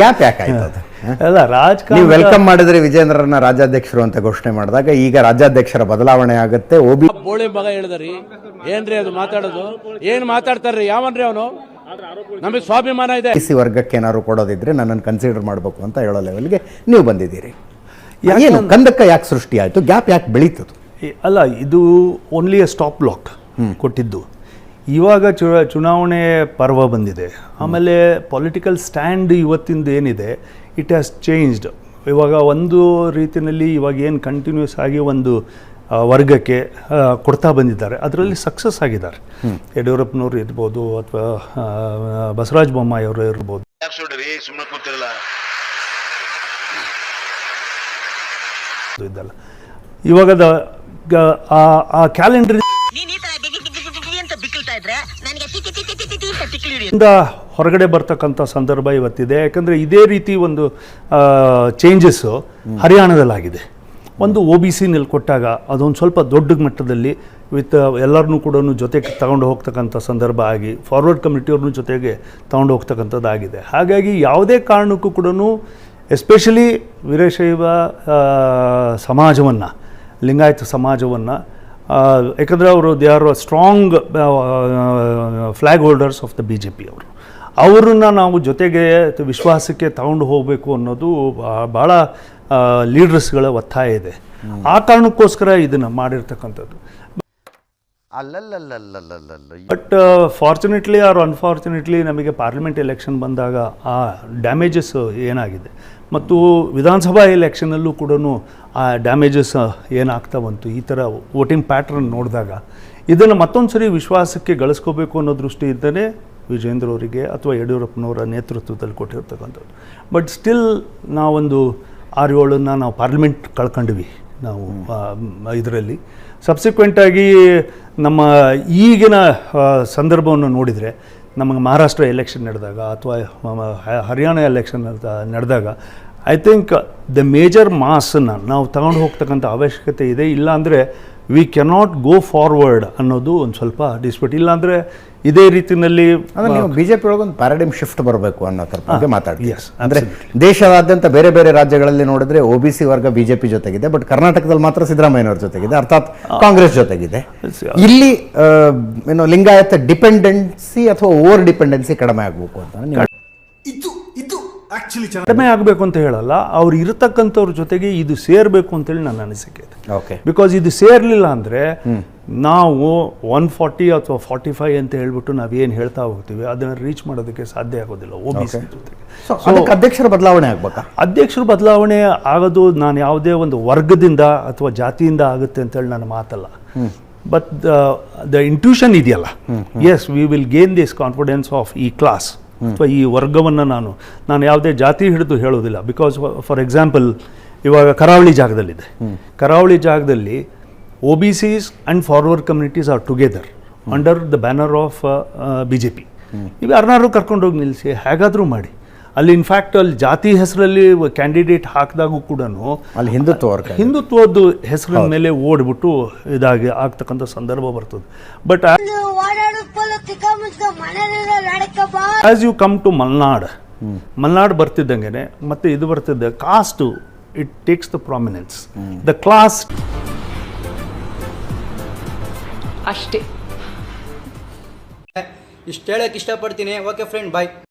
Gap ಯಾಕೆ ಆಯ್ತು ಅದು? ಅಲ್ಲ ನೀವು ವೆಲ್ಕಮ್ ಮಾಡಿದ್ರೆ ವಿಜೇಂದ್ರನ ರಾಜ್ಯಾಧ್ಯಕ್ಷರು ಅಂತ ಘೋಷಣೆ ಮಾಡಿದಾಗ ಈಗ ರಾಜ್ಯಾಧ್ಯಕ್ಷರ ಬದಲಾವಣೆ ಆಗುತ್ತೆ. ಓಬಿ ಬೋಳಿ ಮಗ ಹೇಳಿದ್ರಿ. ಏನ್ರಿ ಅದು ಮಾತಾಡೋದು? ಏನ್ ಮಾತಾಡ್ತಾರ್ರಿ? ಯಾವನ್ರಿ ಅವನು? ನಮಗೆ ಸ್ವಾಭಿಮಾನ ಇದೆ. ಸಿ ವರ್ಗಕ್ಕೆ ಏನಾದ್ರು ಕೊಡೋದಿದ್ರೆ ನನ್ನನ್ನು ಕನ್ಸಿಡರ್ ಮಾಡಬೇಕು ಅಂತ ಹೇಳೋ ಲೆವೆಲ್ಗೆ ನೀವು ಬಂದಿದ್ದೀರಿ. ಏನು ಕಂದಕ್ಕ ಯಾಕೆ ಸೃಷ್ಟಿ ಆಯಿತು? ಗ್ಯಾಪ್ ಯಾಕೆ ಬೆಳೀತದು? ಅಲ್ಲ ಇದು ಓನ್ಲಿ ಎ ಸ್ಟಾಪ್ ಲಾಕ್ ಕೊಟ್ಟಿದ್ದು. ಇವಾಗ ಚು ಚುನಾವಣೆ ಪರ್ವ ಬಂದಿದೆ. ಆಮೇಲೆ ಪೊಲಿಟಿಕಲ್ ಸ್ಟ್ಯಾಂಡ್ ಇವತ್ತಿಂದ ಏನಿದೆ ಇಟ್ ಹ್ಯಾಸ್ ಚೇಂಜ್ಡ್ ಇವಾಗ ಒಂದು ರೀತಿಯಲ್ಲಿ ಇವಾಗ ಏನು ಕಂಟಿನ್ಯೂಸ್ ಆಗಿ ಒಂದು ವರ್ಗಕ್ಕೆ ಕೊಡ್ತಾ ಬಂದಿದ್ದಾರೆ. ಅದರಲ್ಲಿ ಸಕ್ಸಸ್ ಆಗಿದ್ದಾರೆ. ಯಡಿಯೂರಪ್ಪನವರು ಇರ್ಬೋದು ಅಥವಾ ಬಸವರಾಜ ಬೊಮ್ಮಾಯಿ ಅವರು ಇರ್ಬೋದು. ಇದ್ದಲ್ಲ. ಇವಾಗ ಆ ಕ್ಯಾಲೆಂಡರ್ ನೀನ್ ಈ ತರ ಬಿಗಿ ಬಿಗಿ ಬಿಗಿ ಬಿಗಿ ಅಂತ ಬಿಕ್ಕಳ್ತಾ ಇದ್ರೆ ನನಗೆ ಟಿ ಟಿ ಟಿ ಟಿ ಟಿ ಟಿ ಅಂತ ತಿಕ್ಲಿ ಹಿಡಿಯುತ್ತೆ ಇಂದ ಹೊರಗಡೆ ಬರ್ತಕ್ಕಂಥ ಸಂದರ್ಭ ಇವತ್ತಿದೆ. ಯಾಕಂದರೆ ಇದೇ ರೀತಿ ಒಂದು ಚೇಂಜಸ್ಸು ಹರಿಯಾಣದಲ್ಲಾಗಿದೆ. ಒಂದು ಒ ಬಿ ಸಿ ಕೊಟ್ಟಾಗ ಅದೊಂದು ಸ್ವಲ್ಪ ದೊಡ್ಡ ಮಟ್ಟದಲ್ಲಿ ವಿತ್ ಎಲ್ಲರನ್ನೂ ಕೂಡ ಜೊತೆಗೆ ತಗೊಂಡು ಹೋಗ್ತಕ್ಕಂಥ ಸಂದರ್ಭ ಆಗಿ ಫಾರ್ವರ್ಡ್ ಕಮಿಟಿಯವ್ರನ್ನೂ ಜೊತೆಗೆ ತಗೊಂಡು ಹೋಗ್ತಕ್ಕಂಥದ್ದಾಗಿದೆ. ಹಾಗಾಗಿ ಯಾವುದೇ ಕಾರಣಕ್ಕೂ ಕೂಡ ಎಸ್ಪೆಷಲಿ ವೀರಶೈವ ಸಮಾಜವನ್ನು, ಲಿಂಗಾಯತ ಸಮಾಜವನ್ನು ಯಾಕಂದರೆ ಅವರು they are strong flag holders of the B J P ಅವರು. ಅವ್ರನ್ನ ನಾವು ಜೊತೆಗೆ ವಿಶ್ವಾಸಕ್ಕೆ ತಗೊಂಡು ಹೋಗಬೇಕು ಅನ್ನೋದು ಭಾಳ ಲೀಡರ್ಸ್ಗಳ ಒತ್ತಾಯ ಇದೆ. ಆ ಕಾರಣಕ್ಕೋಸ್ಕರ ಇದನ್ನು ಮಾಡಿರ್ತಕ್ಕಂಥದ್ದು. ಬಟ್ ಫಾರ್ಚುನೇಟ್ಲಿ ಆರ್ ಅನ್ಫಾರ್ಚುನೇಟ್ಲಿ ನಮಗೆ ಪಾರ್ಲಿಮೆಂಟ್ ಎಲೆಕ್ಷನ್ ಬಂದಾಗ ಆ ಡ್ಯಾಮೇಜಸ್ ಏನಾಗಿದೆ. ಮತ್ತು ವಿಧಾನಸಭಾ ಎಲೆಕ್ಷನಲ್ಲೂ ಕೂಡ ಆ ಡ್ಯಾಮೇಜಸ್ ಏನಾಗ್ತಾ ಬಂತು. ಈ ಥರ ವೋಟಿಂಗ್ ಪ್ಯಾಟ್ರನ್ ನೋಡಿದಾಗ ಇದನ್ನು ಮತ್ತೊಂದು ಸರಿ ವಿಶ್ವಾಸಕ್ಕೆ ಗಳಿಸ್ಕೋಬೇಕು ಅನ್ನೋ ದೃಷ್ಟಿಯಿಂದಲೇ ವಿಜೇಂದ್ರ ಅವರಿಗೆ ಅಥವಾ ಯಡಿಯೂರಪ್ಪನವರ ನೇತೃತ್ವದಲ್ಲಿ ಕೊಟ್ಟಿರ್ತಕ್ಕಂಥದ್ದು. ಬಟ್ ಸ್ಟಿಲ್ ನಾವೊಂದು ಆರು ಏಳನ್ನು ನಾವು ಪಾರ್ಲಿಮೆಂಟ್ ಕಳ್ಕೊಂಡ್ವಿ. ನಾವು ಇದರಲ್ಲಿ. ಸಬ್ಸಿಕ್ವೆಂಟಾಗಿ ನಮ್ಮ ಈಗಿನ ಸಂದರ್ಭವನ್ನು ನೋಡಿದರೆ ನಮಗೆ ಮಹಾರಾಷ್ಟ್ರ ಎಲೆಕ್ಷನ್ ನಡೆದಾಗ ಅಥವಾ ಹರಿಯಾಣ ಎಲೆಕ್ಷನ್ ನಡೆದಾಗ ಐ ಥಿಂಕ್ ದ ಮೇಜರ್ ಮಾಸನ್ನು ನಾವು ತಗೊಂಡು ಹೋಗ್ತಕ್ಕಂಥ ಅವಶ್ಯಕತೆ ಇದೆ. ಇಲ್ಲಾಂದರೆ ವಿ ಕೆನಾಟ್ ಗೋ ಫಾರ್ವರ್ಡ್ ಅನ್ನೋದು ಒಂದು ಸ್ವಲ್ಪ ಡಿಸ್ಪ್ಯೂಟ್ ಇಲ್ಲಾಂದರೆ ಇದೇ ರೀತಿಯಲ್ಲಿ ಅಂದರೆ ನೀವು ಬಿಜೆಪಿ ಒಳಗೆ ಒಂದು ಪ್ಯಾರಾಡೈಮ್ ಶಿಫ್ಟ್ ಬರಬೇಕು ಅನ್ನೋ ಥರ ಬಗ್ಗೆ ಮಾತಾಡ್ತೀವಿ ಎಸ್ ಅಂದ್ರೆ ದೇಶದಾದ್ಯಂತ ಬೇರೆ ಬೇರೆ ರಾಜ್ಯಗಳಲ್ಲಿ ನೋಡಿದ್ರೆ ಒ ಬಿ ಸಿ ವರ್ಗ ಬಿಜೆಪಿ ಜೊತೆಗಿದೆ ಬಟ್ ಕರ್ನಾಟಕದಲ್ಲಿ ಮಾತ್ರ ಸಿದ್ದರಾಮಯ್ಯನವ್ರ ಜೊತೆಗಿದೆ ಅರ್ಥಾತ್ ಕಾಂಗ್ರೆಸ್ ಜೊತೆಗಿದೆ. ಇಲ್ಲಿ ಏನು ಲಿಂಗಾಯತ ಡಿಪೆಂಡೆನ್ಸಿ ಅಥವಾ ಓವರ್ ಡಿಪೆಂಡೆನ್ಸಿ ಕಡಿಮೆ ಆಗಬೇಕು ಅಂತ ನೀವು ಕಡಿಮೆ ಆಗಬೇಕು ಅಂತ ಹೇಳಲ್ಲ ಅವ್ರು ಇರತಕ್ಕಂಥವ್ರ ಜೊತೆಗೆ ಇದು ಸೇರಬೇಕು ಅಂತೇಳಿ ನನ್ನ ಅನಿಸಿಕೆ ಇದೆ. ಓಕೆ ಬಿಕಾಸ್ ಇದು ಸೇರಲಿಲ್ಲ ಅಂದರೆ ನಾವು ಒನ್ ಫಾರ್ಟಿ ಅಥವಾ ಫಾರ್ಟಿ ಫೈವ್ ಅಂತ ಹೇಳ್ಬಿಟ್ಟು ನಾವೇನು ಹೇಳ್ತಾ ಹೋಗ್ತೀವಿ ಅದನ್ನು ರೀಚ್ ಮಾಡೋದಕ್ಕೆ ಸಾಧ್ಯ ಆಗೋದಿಲ್ಲ ಒ ಬಿ ಸಿ ಜೊತೆಗೆ. ಅದಕ್ಕೆ ಅಧ್ಯಕ್ಷರ ಬದಲಾವಣೆ ಆಗ್ಬೇಕಾ? ಅಧ್ಯಕ್ಷರು ಬದಲಾವಣೆ ಆಗೋದು ನಾನು ಯಾವುದೇ ಒಂದು ವರ್ಗದಿಂದ ಅಥವಾ ಜಾತಿಯಿಂದ ಆಗುತ್ತೆ ಅಂತೇಳಿ ನನ್ನ ಮಾತಲ್ಲ. ಬಟ್ ದ ಇಂಟ್ಯೂಷನ್ ಇದೆಯಲ್ಲ. As we will gain this confidence of ಈ ಕ್ಲಾಸ್ ಅಥವಾ ಈ ವರ್ಗವನ್ನು ನಾನು ನಾನು ಯಾವುದೇ ಜಾತಿ ಹಿಡಿದು ಹೇಳೋದಿಲ್ಲ ಬಿಕಾಸ್ ಫಾರ್ ಎಕ್ಸಾಂಪಲ್ ಇವಾಗ ಕರಾವಳಿ ಜಾಗದಲ್ಲಿದೆ. ಕರಾವಳಿ ಜಾಗದಲ್ಲಿ O B Cs and forward communities are together under the banner of B J P ಇವು ಯಾರನ್ನಾರು ಕರ್ಕೊಂಡೋಗಿ ನಿಲ್ಲಿಸಿ ಹೇಗಾದರೂ ಮಾಡಿ. ಅಲ್ಲಿ ಇನ್ಫ್ಯಾಕ್ಟ್ ಅಲ್ಲಿ ಜಾತಿ ಹೆಸರಲ್ಲಿ ಕ್ಯಾಂಡಿಡೇಟ್ ಹಾಕಿದಾಗೂ ಕೂಡ ಅಲ್ಲಿ ಹಿಂದುತ್ವ. ಹಿಂದುತ್ವದ್ದು ಹೆಸರಿನ ಮೇಲೆ ಓಡ್ಬಿಟ್ಟು ಇದಾಗಿ ಆಗ್ತಕ್ಕಂಥ ಸಂದರ್ಭ ಬರ್ತದೆ. But as you come to Malnad Malnad ಬರ್ತಿದ್ದಂಗೆ ಮತ್ತೆ ಇದು ಬರ್ತಿದ್ದ caste it takes the prominence the class ಅಷ್ಟೇ. ಇಷ್ಟು ಹೇಳಕ್ಕೆ ಇಷ್ಟಪಡ್ತೀನಿ. Okay friend bye